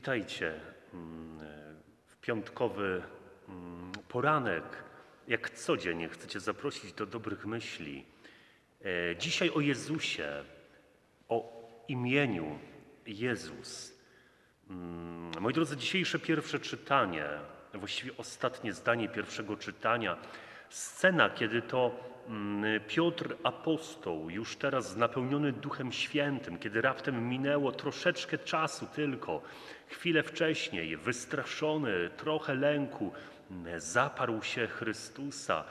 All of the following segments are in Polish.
Witajcie mm, w piątkowy mm, poranek. Jak codziennie chcecie zaprosić do dobrych myśli. E, Dzisiaj o Jezusie, o imieniu Jezus. Mm, Moi drodzy, dzisiejsze pierwsze czytanie, właściwie ostatnie zdanie pierwszego czytania, scena, kiedy to Piotr apostoł, już teraz napełniony Duchem Świętym, kiedy raptem minęło troszeczkę czasu tylko, chwilę wcześniej, wystraszony, trochę lęku, mm, zaparł się Chrystusa.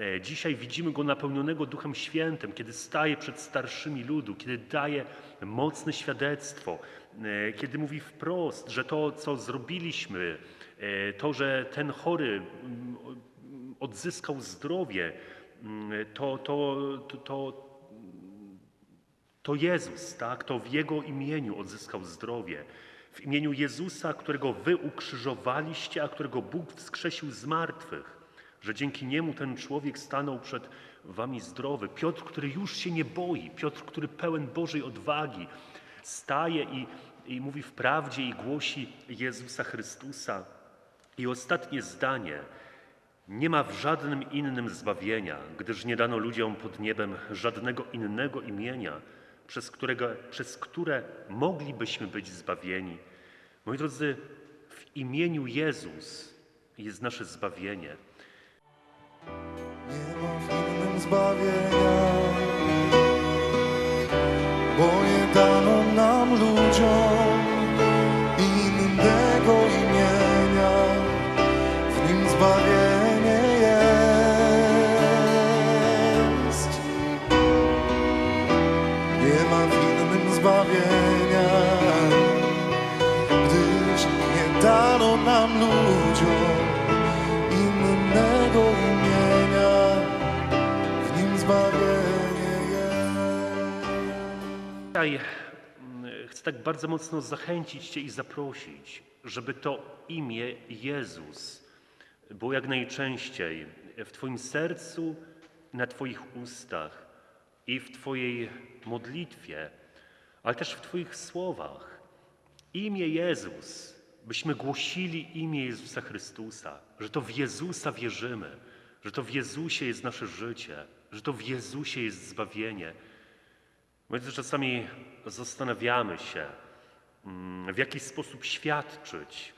E, Dzisiaj widzimy go napełnionego Duchem Świętym, kiedy staje przed starszymi ludu, kiedy daje mocne świadectwo, e, kiedy mówi wprost, że to, co zrobiliśmy, e, to, że ten chory mm, odzyskał zdrowie, mm, to, to, to, to, Jezus, tak? To w Jego imieniu odzyskał zdrowie. W imieniu Jezusa, którego wy ukrzyżowaliście, a którego Bóg wskrzesił z martwych, że dzięki niemu ten człowiek stanął przed wami zdrowy. Piotr, który już się nie boi, Piotr, który pełen Bożej odwagi, staje i, i mówi w prawdzie i głosi Jezusa Chrystusa. I ostatnie zdanie. Nie ma w żadnym innym zbawienia, gdyż nie dano ludziom pod niebem żadnego innego imienia, przez, którego, przez które moglibyśmy być zbawieni. Moi drodzy, w imieniu Jezus jest nasze zbawienie. Nie ma w innym zbawienia, dano nam ludziom innego imienia, w nim zbawienie jest. Mm, chcę tak bardzo mocno zachęcić Cię i zaprosić, żeby to imię Jezus było jak najczęściej w Twoim sercu, na Twoich ustach i w Twojej modlitwie, ale też w Twoich słowach. Imię Jezus, byśmy głosili imię Jezusa Chrystusa, że to w Jezusa wierzymy, że to w Jezusie jest nasze życie, że to w Jezusie jest zbawienie. My czasami zastanawiamy się, mm, w jaki sposób świadczyć,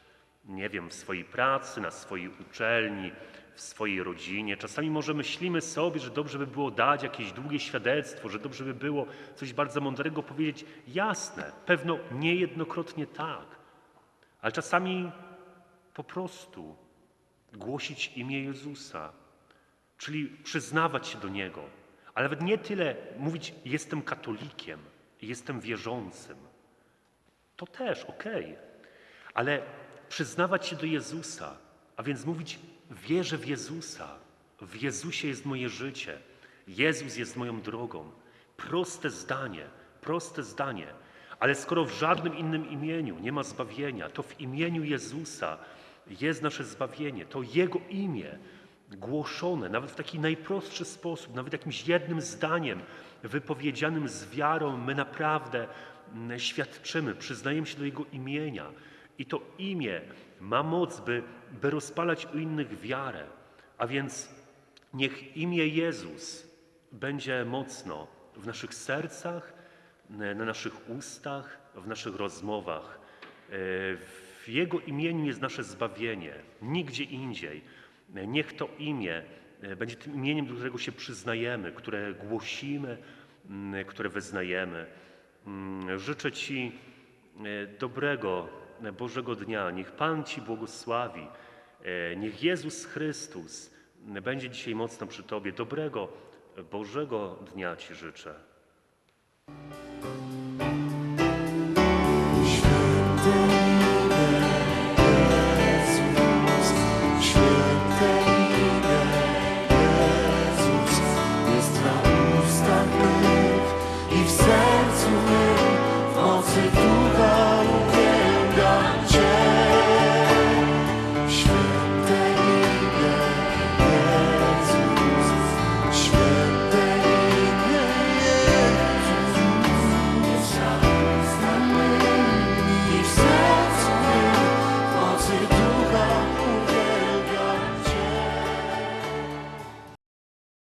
nie wiem, w swojej pracy, na swojej uczelni, w swojej rodzinie. Czasami może myślimy sobie, że dobrze by było dać jakieś długie świadectwo, że dobrze by było coś bardzo mądrego powiedzieć. Jasne, pewno niejednokrotnie tak, ale czasami po prostu głosić imię Jezusa, czyli przyznawać się do Niego, ale nawet nie tyle mówić jestem katolikiem, jestem wierzącym. To też okej, ale przyznawać się do Jezusa, a więc mówić wierzę w Jezusa, w Jezusie jest moje życie, Jezus jest moją drogą. Proste zdanie, proste zdanie, ale skoro w żadnym innym imieniu nie ma zbawienia, to w imieniu Jezusa jest nasze zbawienie, to Jego imię głoszone, nawet w taki najprostszy sposób, nawet jakimś jednym zdaniem wypowiedzianym z wiarą, my naprawdę mm, świadczymy, przyznajemy się do Jego imienia. I to imię ma moc, by, by rozpalać u innych wiarę. A więc niech imię Jezus będzie mocno w naszych sercach, na naszych ustach, w naszych rozmowach. E, W Jego imieniu jest nasze zbawienie, nigdzie indziej. E, Niech to imię e, będzie tym imieniem, do którego się przyznajemy, które głosimy, m, które wyznajemy. Mm, Życzę Ci dobrego, Bożego dnia. Niech Pan Ci błogosławi. Niech Jezus Chrystus będzie dzisiaj mocno przy Tobie. Dobrego, Bożego dnia Ci życzę.